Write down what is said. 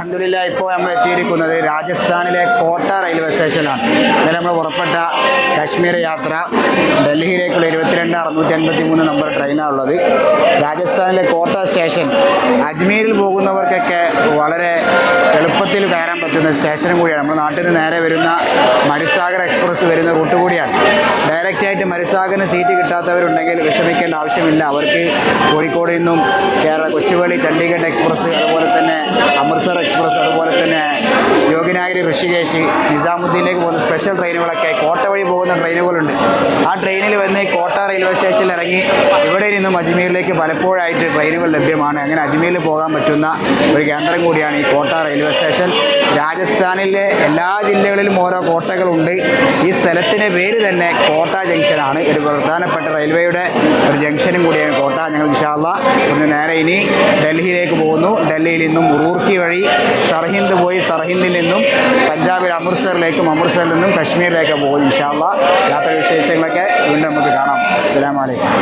അലഹമില്ല ഇപ്പോൾ നമ്മൾ എത്തിയിരിക്കുന്നത് രാജസ്ഥാനിലെ കോട്ട റെയിൽവേ സ്റ്റേഷനാണ്. ഇന്നലെ നമ്മൾ പുറപ്പെട്ട കാശ്മീർ യാത്ര ഡൽഹിയിലേക്കുള്ള ഇരുപത്തിരണ്ട് അറുന്നൂറ്റി അൻപത്തി മൂന്ന് നമ്പർ ട്രെയിനാണ് ഉള്ളത്. രാജസ്ഥാനിലെ കോട്ട സ്റ്റേഷൻ അജ്മീരിൽ പോകുന്നവർക്കൊക്കെ വളരെ എളുപ്പത്തിൽ കയറാൻ പറ്റുന്ന സ്റ്റേഷനും കൂടിയാണ്. നമ്മുടെ നാട്ടിൽ നിന്ന് നേരെ വരുന്ന മരുസാഗർ എക്സ്പ്രസ് വരുന്ന റൂട്ട് കൂടിയാണ്. ഡയറക്റ്റ് ആയിട്ട് മരുസാഗറിന് സീറ്റ് കിട്ടാത്തവരുണ്ടെങ്കിൽ വിഷമിക്കേണ്ട ആവശ്യമില്ല. അവർക്ക് കോഴിക്കോട് നിന്നും കേരള കൊച്ചുവേളി ചണ്ഡീഗഡ് എക്സ്പ്രസ് അതുപോലെ തന്നെ അമൃത്സർ എക്സ്പ്രസ് അതുപോലെ തന്നെ യോഗിനാഗിരി ഋഷികേശ് നിസാമുദ്ദീനിലേക്ക് പോകുന്ന സ്പെഷ്യൽ ട്രെയിനുകളൊക്കെ കോട്ട വഴി പോകുന്ന ട്രെയിനുകളുണ്ട് ആ ട്രെയിനിൽ വന്ന് കോട്ട റെയിൽവേ സ്റ്റേഷനിൽ ഇറങ്ങി ഇവിടെ നിന്നും അജ്മീറിലേക്ക് പലപ്പോഴായിട്ട് ട്രെയിനുകൾ ലഭ്യമാണ്. അങ്ങനെ അജ്മീറിൽ പോകാൻ പറ്റുന്ന ഒരു കേന്ദ്രം കൂടിയാണ് ഈ കോട്ട റെയിൽവേ സ്റ്റേഷൻ രാജസ്ഥാനിലെ എല്ലാ ജില്ലകളിലും ഓരോ കോട്ടകളുണ്ട്. ഈ സ്ഥലത്തിന്റെ പേര് തന്നെ കോട്ട ജംഗ്ഷനാണ് ഒരു പ്രധാനപ്പെട്ട റെയിൽവേയുടെ ഒരു ജംഗ്ഷനും കൂടിയാണ് കോട്ട. ഞങ്ങൾ വിശാല ഇന്ന് നേരെ ഇനി ഡൽഹിയിലേക്ക് പോകുന്നു. ഡൽഹിയിൽ നിന്നും റൂർക്കി വഴി സർഹിന്ദ് പോയി സർഹിന്ദിൽ നിന്നും പഞ്ചാബിൽ അമൃത്സറിലേക്കും അമൃത്സറിൽ നിന്നും കശ്മീരിലേക്കും പോകും ഇൻഷാല്ല യാത്ര വിശേഷങ്ങളൊക്കെ വീണ്ടും നമുക്ക് കാണാം. അസ്സലാമു അലൈക്കും.